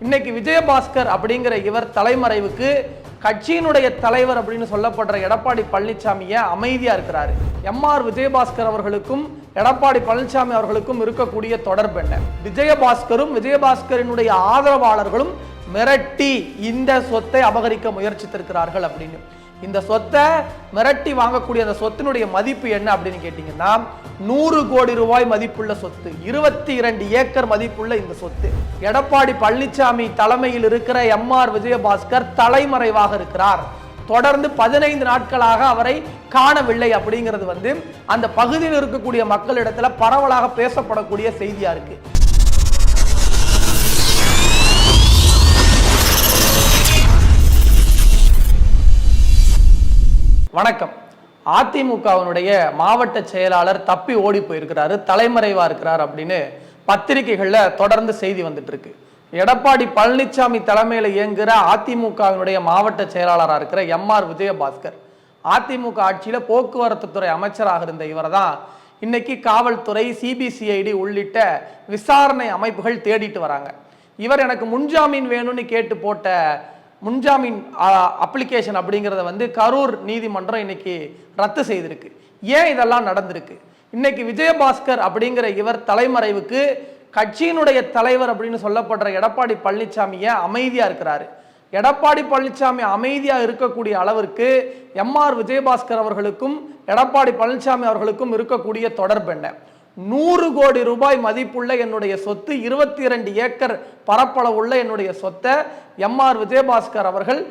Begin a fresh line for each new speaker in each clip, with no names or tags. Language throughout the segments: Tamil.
இன்னைக்கு விஜயபாஸ்கர் அப்படிங்கிற இவர் தலைமறைவுக்கு கட்சியினுடைய தலைவர் அப்படின்னு சொல்லப்படுற எடப்பாடி பழனிசாமியை அமைதியாக இருக்கிறாரு. இருக்கிறாரு எம்ஆர் விஜயபாஸ்கர் அவர்களுக்கும் எடப்பாடி பழனிசாமி அவர்களுக்கும் இருக்கக்கூடிய தொடர்பு என்ன? விஜயபாஸ்கரும் விஜயபாஸ்கரினுடைய ஆதரவாளர்களும் மிரட்டி இந்த சொத்தை அபகரிக்க முயற்சித்திருக்கிறார்கள் அப்படின்னு. இந்த சொத்தை மிரட்டி வாங்கக்கூடிய அந்த சொத்தினுடைய மதிப்பு என்ன அப்படின்னு கேட்டீங்கன்னா நூறு கோடி ரூபாய் மதிப்புள்ள சொத்து இருபத்தி இரண்டு ஏக்கர் மதிப்புள்ள இந்த சொத்து. எடப்பாடி பழனிசாமி தலைமையில் இருக்கிற எம்ஆர் விஜயபாஸ்கர் தலைமறைவாக இருக்கிறார். தொடர்ந்து பதினைந்து நாட்களாக அவரை காணவில்லை அப்படிங்கிறது வந்து அந்த பகுதியில் இருக்கக்கூடிய மக்களிடத்துல பரவலாக பேசப்படக்கூடிய செய்தியா இருக்கு. வணக்கம். அதிமுகவினுடைய மாவட்ட செயலாளர் தப்பி ஓடி போயிருக்கிறாரு தலைமறைவா இருக்கிறார் அப்படின்னு பத்திரிகைகள்ல தொடர்ந்து செய்தி வந்துட்டு இருக்கு எடப்பாடி பழனிசாமி தலைமையில இயங்குகிற அதிமுகவினுடைய மாவட்ட செயலாளராக இருக்கிற எம் ஆர் விஜயபாஸ்கர். அதிமுக ஆட்சியில போக்குவரத்து துறை அமைச்சராக இருந்த இவர் தான் இன்னைக்கு காவல்துறை சிபிசிஐடி உள்ளிட்ட விசாரணை அமைப்புகள் தேடிட்டு வராங்க. இவர் எனக்கு முன்ஜாமீன் வேணும்னு கேட்டு போட்ட முன்ஜாமீன் அப்ளிகேஷன் அப்படிங்கிறத வந்து கரூர் நீதிமன்றம் இன்னைக்கு ரத்து செய்திருக்கு. ஏன் இதெல்லாம் நடந்திருக்கு? இன்னைக்கு விஜயபாஸ்கர் அப்படிங்கிற இவர் தலைமறைவுக்கு கட்சியினுடைய தலைவர் அப்படின்னு சொல்லப்படுற எடப்பாடி பழனிசாமி ஏன் அமைதியாக இருக்கிறாரு? எடப்பாடி பழனிசாமி அமைதியாக இருக்கக்கூடிய அளவிற்கு எம்ஆர் விஜயபாஸ்கர் அவர்களுக்கும் எடப்பாடி பழனிசாமி அவர்களுக்கும் இருக்கக்கூடிய தொடர்பு என்ன? நூறு கோடி ரூபாய் மதிப்புள்ள என்னுடைய சொத்து இருபத்தி இரண்டு ஏக்கர் பரப்பளவுள்ள என்னுடைய சொத்தை எம்ஆர் விஜயபாஸ்கர் அவர்கள்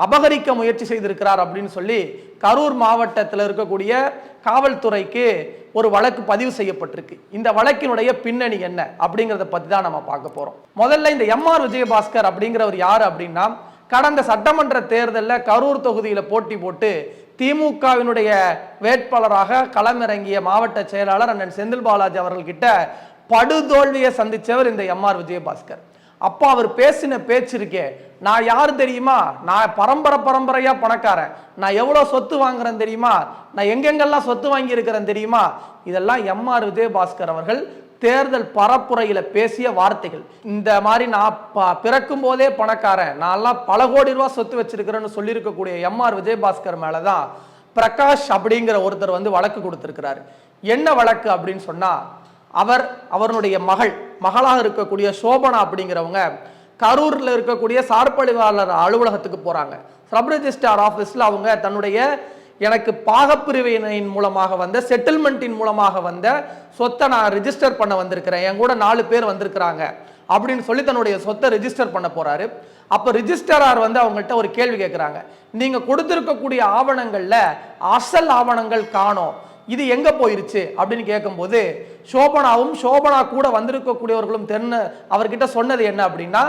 அபகரிக்க முயற்சி செய்திருக்கிறார் அப்படின்னு சொல்லி கரூர் மாவட்டத்தில் இருக்கக்கூடிய காவல்துறைக்கு ஒரு வழக்கு பதிவு செய்யப்பட்டிருக்கு. இந்த வழக்கினுடைய பின்னணி என்ன அப்படிங்கிறத பற்றி தான் நம்ம பார்க்க போகிறோம் முதல்ல இந்த எம்ஆர் விஜயபாஸ்கர் அப்படிங்கிறவர் யார் அப்படின்னா கடந்த சட்டமன்ற தேர்தலில் கரூர் தொகுதியில் போட்டி போட்டு திமுகவினுடைய வேட்பாளராக களமிறங்கிய மாவட்ட செயலாளர் அண்ணன் செந்தில் பாலாஜி அவர்கள்கிட்ட படுதோல்வியை சந்தித்தவர் இந்த எம்ஆர் விஜயபாஸ்கர். அப்போ அவர் பேசின பேச்சு இருக்கே நான் யார் தெரியுமா? நான் பரம்பரை பரம்பரையாக பணக்காரன். நான் எவ்வளோ சொத்து வாங்குறேன் தெரியுமா? நான் எங்கெங்கெல்லாம் சொத்து வாங்கியிருக்கிறேன் தெரியுமா? இதெல்லாம் எம்ஆர் விஜயபாஸ்கர் அவர்கள் தேர்தல் பரப்புரையில் பேசிய வார்த்தைகள். இந்த மாதிரி நான் ப- பிறக்கும் போதே பணக்காரன். நான்லாம் பல கோடி ரூபா சொத்து வச்சிருக்கிறேன்னு சொல்லியிருக்கக்கூடிய எம்ஆர் விஜயபாஸ்கர் மேலதான் பிரகாஷ் அப்படிங்கிற ஒருத்தர் வந்து வழக்கு கொடுத்திருக்கிறாரு. என்ன வழக்கு அப்படின்னு சொன்னால் அவர் அவருடைய மகள் மகளாக இருக்கக்கூடிய சோபனா அப்படிங்கிறவங்க கரூரில் இருக்கக்கூடிய சார்பழிவாளர் அலுவலகத்துக்கு போகிறாங்க சப் ரெஜிஸ்டார் ஆஃபீஸில் அவங்க தன்னுடைய எனக்கு பாகப்பிரிவினையின் மூலமாக வந்த செட்டில்மெண்ட்டின் மூலமாக வந்த சொத்தை நான் ரிஜிஸ்டர் பண்ண வந்திருக்கிறேன். என் கூட நாலு பேர் வந்திருக்கிறாங்க. அப்படின்னு சொல்லி தன்னுடைய சொத்தை ரிஜிஸ்டர் பண்ண போறாரு. அப்போ ரிஜிஸ்டரார் வந்து அவங்கள்ட்ட ஒரு கேள்வி கேட்குறாங்க நீங்க கொடுத்திருக்கக்கூடிய ஆவணங்கள்ல அசல் ஆவணங்கள் காணோம். இது எங்க போயிருச்சு? அப்படின்னு கேட்கும்போது சோபனாவும் சோபனா கூட வந்திருக்கக்கூடியவர்களும் தென்ன அவர்கிட்ட சொன்னது என்ன அப்படின்னா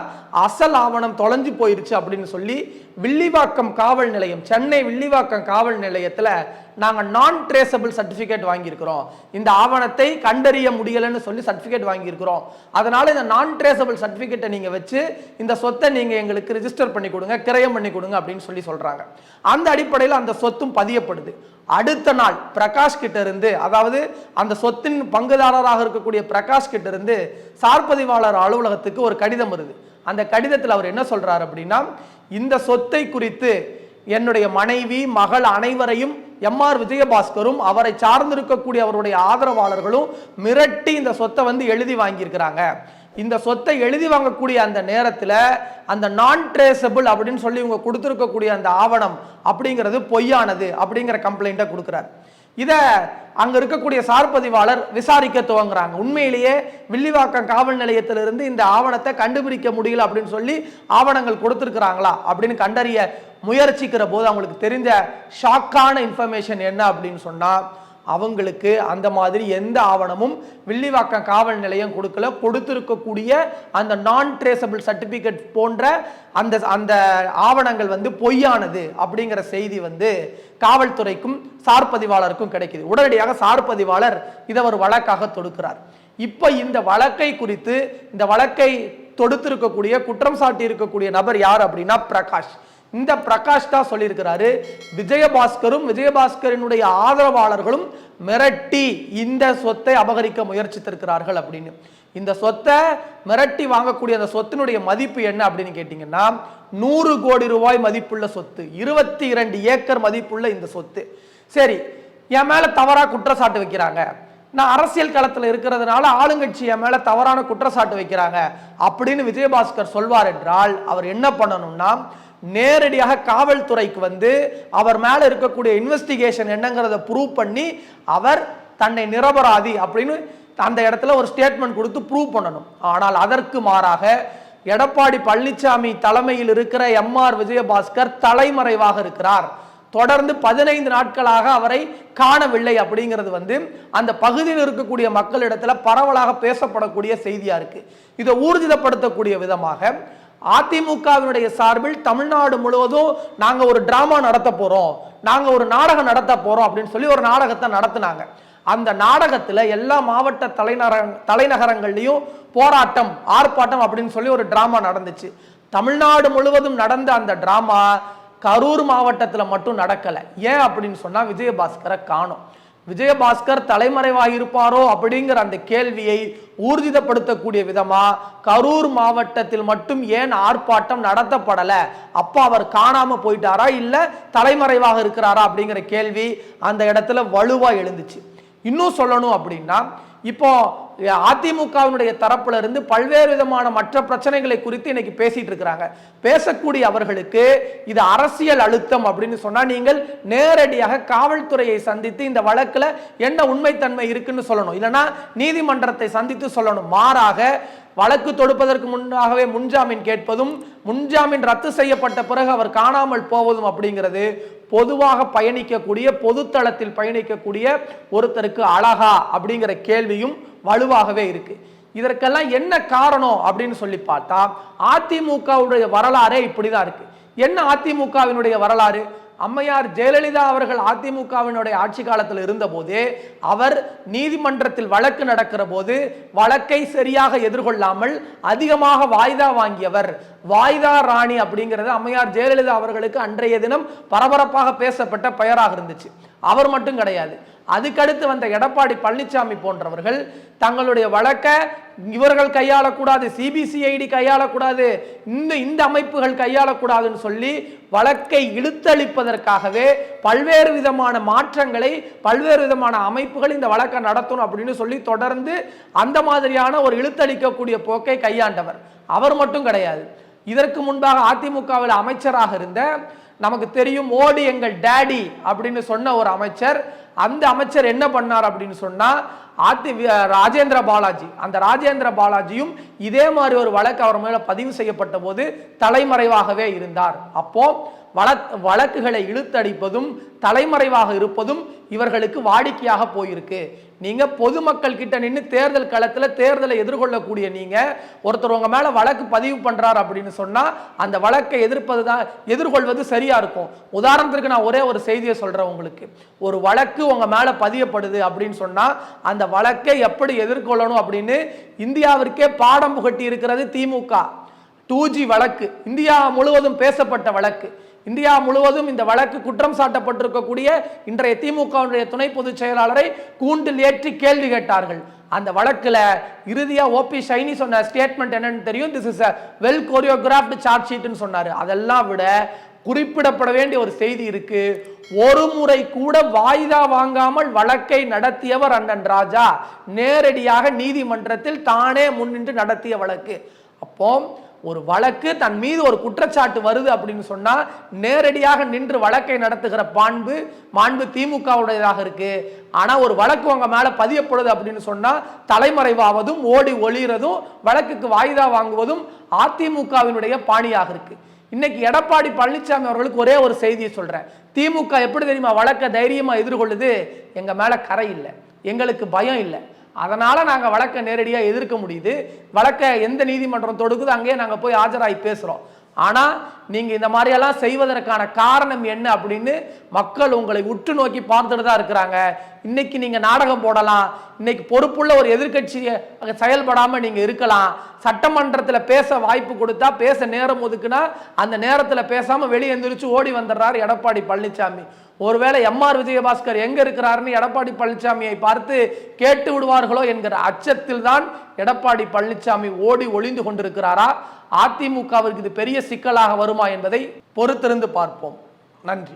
அசல் ஆவணம் தொலைஞ்சு போயிருச்சு அப்படின்னு சொல்லி வில்லிவாக்கம் காவல் நிலையம் சென்னை வில்லிவாக்கம் காவல் நிலையத்தில் நாங்கள் நான் ட்ரேசபிள் சர்டிஃபிகேட் வாங்கியிருக்கிறோம். இந்த ஆவணத்தை கண்டறிய முடியலைன்னு சொல்லி சர்டிஃபிகேட் வாங்கியிருக்கிறோம். அதனால் இந்த நான் ட்ரேசபிள் சர்டிஃபிகேட்டை நீங்கள் வச்சு இந்த சொத்தை நீங்கள் எங்களுக்கு ரிஜிஸ்டர் பண்ணி கொடுங்க கிரயம் பண்ணி கொடுங்க அப்படின்னு சொல்லி சொல்கிறாங்க அந்த அடிப்படையில் அந்த சொத்தும் பதியப்படுது. அடுத்த நாள் பிரகாஷ் கிட்ட இருந்து அதாவது அந்த சொத்தின் பங்குதான் பங்குதாரராக இருக்கக்கூடிய பிரகாஷ் கிட்ட இருந்து சார்பதிவாளர் அலுவலகத்துக்கு ஒரு கடிதம் வருது. அந்த கடிதத்தில் அவர் என்ன சொல்றாரு அப்படின்னா இந்த சொத்தை குறித்து என்னுடைய மனைவி மகள் அனைவரையும் எம் ஆர் விஜயபாஸ்கரும் அவரை சார்ந்திருக்கக்கூடிய அவருடைய ஆதரவாளர்களும் மிரட்டி இந்த சொத்தை வந்து எழுதி வாங்கியிருக்கிறாங்க. இந்த சொத்தை எழுதி வாங்கக்கூடிய அந்த நேரத்தில் அந்த நான் ட்ரேசபிள் அப்படின்னு சொல்லி இவங்க கொடுத்துருக்கக்கூடிய அந்த ஆவணம் அப்படிங்கிறது பொய்யானது அப்படிங்கிற கம்ப்ளைண்ட்டை கொடுக்குறாரு. இதை அங்கே இருக்கக்கூடிய சார்பதிவாளர் விசாரிக்க துவங்குறாங்க. உண்மையிலேயே வில்லிவாக்கம் காவல் நிலையத்திலிருந்து இந்த ஆவணத்தை கண்டுபிடிக்க முடியல அப்படின்னு சொல்லி ஆவணங்கள் கொடுத்துருக்குறாங்களா அப்படின்னு கண்டறிய முயற்சிக்கிற போது அவங்களுக்கு தெரிஞ்ச ஷாக்கான இன்ஃபர்மேஷன் என்ன அப்படின்னு சொன்னால் அவங்களுக்கு அந்த மாதிரி எந்த ஆவணமும் வில்லிவாக்கம் காவல் நிலையம் கொடுக்கல. கொடுத்துருக்கக்கூடிய அந்த நான் ட்ரேசபிள் சர்டிஃபிகேட் போன்ற அந்த அந்த ஆவணங்கள் வந்து பொய்யானது அப்படிங்கிற செய்தி வந்து காவல்துறைக்கும் சார்பதிவாளருக்கும் கிடைக்குது. உடனடியாக சார்பதிவாளர் இதை ஒரு வழக்காக தொடுக்கிறார். இப்போ இந்த வழக்கை குறித்து இந்த வழக்கை தொடுத்திருக்கக்கூடிய குற்றம் சாட்டி இருக்கக்கூடிய நபர் யார் அப்படின்னா பிரகாஷ். இந்த பிரகாஷ் தான் சொல்லியிருக்கிறாரு. விஜயபாஸ்கரும் விஜயபாஸ்கரினுடைய ஆதரவாளர்களும் மிரட்டி இந்த சொத்தை அபகரிக்க முயற்சித்திருக்கிறார்கள் அப்படின்னு. இந்த சொத்தை மிரட்டி வாங்கக்கூடிய அந்த சொத்தினுடைய மதிப்பு என்ன அப்படின்னு கேட்டிங்கன்னா நூறு கோடி ரூபாய் மதிப்புள்ள சொத்து இருபத்தி இரண்டு ஏக்கர் மதிப்புள்ள இந்த சொத்து. சரி என் மேலே தவறாக குற்றச்சாட்டு வைக்கிறாங்க. நான் அரசியல் களத்தில் இருக்கிறதுனால ஆளுங்கட்சி என் மேலே தவறான குற்றச்சாட்டு வைக்கிறாங்க. அப்படின்னு விஜயபாஸ்கர் சொல்வார் என்றால் அவர் என்ன பண்ணணும்னா நேரடியாக காவல்துறைக்கு வந்து அவர் மேலே இருக்கக்கூடிய இன்வெஸ்டிகேஷன் என்னங்கிறத ப்ரூவ் பண்ணி அவர் தன்னை நிரபராதி அப்படின்னு அந்த இடத்துல ஒரு ஸ்டேட்மெண்ட் கொடுத்து ப்ரூவ் பண்ணணும். ஆனால் அதற்கு மாறாக எடப்பாடி பழனிசாமி தலைமையில் இருக்கிற எம்ஆர் விஜயபாஸ்கர் தலைமறைவாக இருக்கிறார். தொடர்ந்து பதினைந்து நாட்களாக அவரை காணவில்லை அப்படிங்கிறது வந்து அந்த பகுதியில் இருக்கக்கூடிய மக்களிடத்தில் பரவலாக பேசப்படக்கூடிய செய்தியாக இருக்குது இதை ஊர்ஜிதப்படுத்தக்கூடிய விதமாக அதிமுகவினுடைய சார்பில் தமிழ்நாடு முழுவதும் நாங்கள் ஒரு டிராமா நடத்த போகிறோம் நாங்கள் ஒரு நாடகம் நடத்த போகிறோம் அப்படின்னு சொல்லி ஒரு நாடகத்தை நடத்துனாங்க. அந்த நாடகத்தில் எல்லா மாவட்ட தலைநகர தலைநகரங்கள்லையும் போராட்டம் ஆர்ப்பாட்டம் அப்படின்னு சொல்லி ஒரு டிராமா நடந்துச்சு. தமிழ்நாடு முழுவதும் நடந்த அந்த டிராமா கரூர் மாவட்டத்தில் மட்டும் நடக்கலை. ஏன் அப்படின்னு சொன்னால் விஜயபாஸ்கரை காணும். விஜயபாஸ்கர் தலைமறைவாக இருப்பாரோ அப்படிங்கிற அந்த கேள்வியை ஊர்ஜிதப்படுத்தக்கூடிய விதமா கரூர் மாவட்டத்தில் மட்டும் ஏன் ஆர்ப்பாட்டம் நடத்தப்படல? அப்ப அவர் காணாம போயிட்டாரா? இல்ல தலைமறைவாக இருக்கிறாரா? அப்படிங்கிற கேள்வி அந்த இடத்துல வலுவா எழுந்துச்சு. இன்னும் சொல்லணும் அப்படின்னா இப்போ அதிமுகவினுடைய தரப்புல இருந்து பல்வேறு விதமான மற்ற பிரச்சனைகளை குறித்து இன்னைக்கு பேசிட்டு இருக்கிறாங்க. பேசக்கூடிய அவர்களுக்கு இது அரசியல் அழுத்தம் அப்படின்னு சொன்னா நீங்கள் நேரடியாக காவல்துறையை சந்தித்து இந்த வழக்குல என்ன உண்மைத்தன்மை இருக்குன்னு சொல்லணும். இல்லைன்னா நீதிமன்றத்தை சந்தித்து சொல்லணும். மாறாக வழக்கு தொடுப்பதற்கு முன்னாகவே முன்ஜாமீன் கேட்பதும் முன்ஜாமீன் ரத்து செய்யப்பட்ட பிறகு அவர் காணாமல் போவதும் அப்படிங்கிறது பொதுவாக பயணிக்கக்கூடிய பொதுத்தளத்தில் பயணிக்கக்கூடிய ஒருத்தருக்கு அழகா அப்படிங்கிற கேள்வியும் வலுவாகவே இருக்கு. இதற்கெல்லாம் என்ன காரணம் அப்படின்னு சொல்லி பார்த்தா அதிமுகவுடைய வரலாறே இப்படிதான் இருக்கு. என்ன அதிமுகவினுடைய வரலாறு? அம்மையார் ஜெயலலிதா அவர்கள் அதிமுகவினுடைய ஆட்சி காலத்தில் இருந்தபோதே அவர் நீதிமன்றத்தில் வழக்கு நடக்கிற போது வழக்கை சரியாக எதிர்கொள்ளாமல் அதிகமாக வாய்தா வாங்கியவர் வாய்தா ராணி அப்படிங்கிறது அம்மையார் ஜெயலலிதா அவர்களுக்கு அன்றைய தினம் பரபரப்பாக பேசப்பட்ட பெயராக இருந்துச்சு. அவர் மட்டும் கிடையாது. அதுக்கடுத்து வந்த எடப்பாடி பழனிசாமி போன்றவர்கள் தங்களுடைய வழக்கை இவர்கள் கையாளக்கூடாது சிபிசிஐடி கையாளக்கூடாது இந்த இந்த அமைப்புகள் கையாளக்கூடாதுன்னு சொல்லி வழக்கை இழுத்தளிப்பதற்காகவே பல்வேறு விதமான மாற்றங்களை பல்வேறு விதமான அமைப்புகள் இந்த வழக்கை நடத்தணும் அப்படின்னு சொல்லி தொடர்ந்து அந்த மாதிரியான ஒரு இழுத்தளிக்கக்கூடிய போக்கை கையாண்டவர். அவர் மட்டும் கிடையாது. இதற்கு முன்பாக அதிமுகவில் அமைச்சராக இருந்த நமக்கு தெரியும் மோடி எங்கள் டேடி அப்படின்னு சொன்ன ஒரு அமைச்சர் அந்த அமைச்சர் என்ன பண்ணார் அப்படின்னு சொன்னால் அதி ராஜேந்திர பாலாஜி அந்த ராஜேந்திர பாலாஜியும் இதே மாதிரி ஒரு வழக்கு அவர் மேலே பதிவு செய்யப்பட்ட போது தலைமறைவாகவே இருந்தார். அப்போ வழக் வழக்குகளை இழுத்தடிப்பதும் தலைமறைவாக இருப்பதும் இவர்களுக்கு வாடிக்கையாக போயிருக்கு. நீங்கள் பொதுமக்கள் கிட்ட நின்று தேர்தல் களத்தில் தேர்தலை எதிர்கொள்ளக்கூடிய நீங்கள் ஒருத்தர் உங்கள் மேலே வழக்கு பதிவு பண்ணுறாரு அப்படின்னு சொன்னால் அந்த வழக்கை எதிர்ப்பது தான் எதிர்கொள்வது சரியாக இருக்கும். உதாரணத்திற்கு நான் ஒரே ஒரு செய்தியை சொல்கிறேன் உங்களுக்கு. ஒரு வழக்கு உங்கள் மேலே பதியப்படுது அப்படின்னு சொன்னால் அந்த வழக்கை எப்படி எதிர்கொள்ளணும் அப்படின்னு இந்தியாவிற்கே பாடம் புகட்டி இருக்கிறது திமுக. டூ ஜி வழக்கு இந்தியா முழுவதும் பேசப்பட்ட வழக்கு. இந்தியா முழுவதும் இந்த வழக்கு குற்றம் சாட்டப்பட்டிருக்கக்கூடிய இன்றைய திமுகவுடைய துணை பொதுச் செயலாளரை கூண்டில் ஏற்றி கேள்வி கேட்டார்கள். அந்த வழக்கில் இறுதியாக ஓபி ஷைனி சொன்ன ஸ்டேட்மெண்ட் என்னன்னு தெரியும்? This is well choreographed charge ஷீட்டுன்னு சொன்னார். அதெல்லாம் விட குறிப்பிடப்பட வேண்டிய ஒரு செய்தி இருக்கு. ஒரு முறை கூட வாய்தா வாங்காமல் வழக்கை நடத்தியவர் அண்ணன் ராஜா. நேரடியாக நீதிமன்றத்தில் தானே முன்னின்று நடத்திய வழக்கு. அப்போ ஒரு வழக்கு தன் மீது ஒரு குற்றச்சாட்டு வருது அப்படின்னு சொன்னால் நேரடியாக நின்று வழக்கை நடத்துகிற பாண்பு மாண்பு திமுகவுடையதாக இருக்கு. ஆனால் ஒரு வழக்கு உங்கள் மேலே பதியப்படுது அப்படின்னு சொன்னால் தலைமறைவாவதும் ஓடி ஒளிகிறதும் வழக்குக்கு வாய்தா வாங்குவதும் அதிமுகவினுடைய பாணியாக இருக்கு. இன்னைக்கு எடப்பாடி பழனிசாமி அவர்களுக்கு ஒரே ஒரு செய்தியை சொல்கிறேன் திமுக எப்படி தெரியுமா வழக்க தைரியமாக எதிர்கொள்ளுது? எங்கள் மேலே கரை இல்லை. எங்களுக்கு பயம் இல்லை. அதனால் நாங்கள் வழக்கை நேரடியாக எதிர்க்க முடியுது. வழக்கை எந்த நீதிமன்றம் தொடுக்குதோ அங்கேயே நாங்கள் போய் ஆஜராகி பேசுகிறோம் ஆனால் நீங்கள் இந்த மாதிரியெல்லாம் செய்வதற்கான காரணம் என்ன அப்படின்னு மக்கள் உங்களை உற்று நோக்கி பார்த்துட்டு தான் இருக்கிறாங்க. இன்னைக்கு நீங்கள் நாடகம் போடலாம். இன்னைக்கு பொறுப்புள்ள ஒரு எதிர்க்கட்சியை செயல்படாமல் நீங்கள் இருக்கலாம். சட்டமன்றத்தில் பேச வாய்ப்பு கொடுத்தா பேச நேரம் ஒதுக்குனா அந்த நேரத்தில் பேசாமல் வெளியே எந்திரிச்சு ஓடி வந்துடுறாரு எடப்பாடி பழனிசாமி. ஒருவேளை எம்ஆர் விஜயபாஸ்கர் எங்க இருக்கிறாருன்னு எடப்பாடி பழனிசாமியை பார்த்து கேட்டு விடுவார்களோ என்கிற அச்சத்தில் தான் எடப்பாடி பழனிசாமி ஓடி ஒளிந்து கொண்டிருக்கிறாரா? அதிமுகவிற்கு இது பெரிய சிக்கலாக வருமா என்பதை பொறுத்திருந்து பார்ப்போம். நன்றி.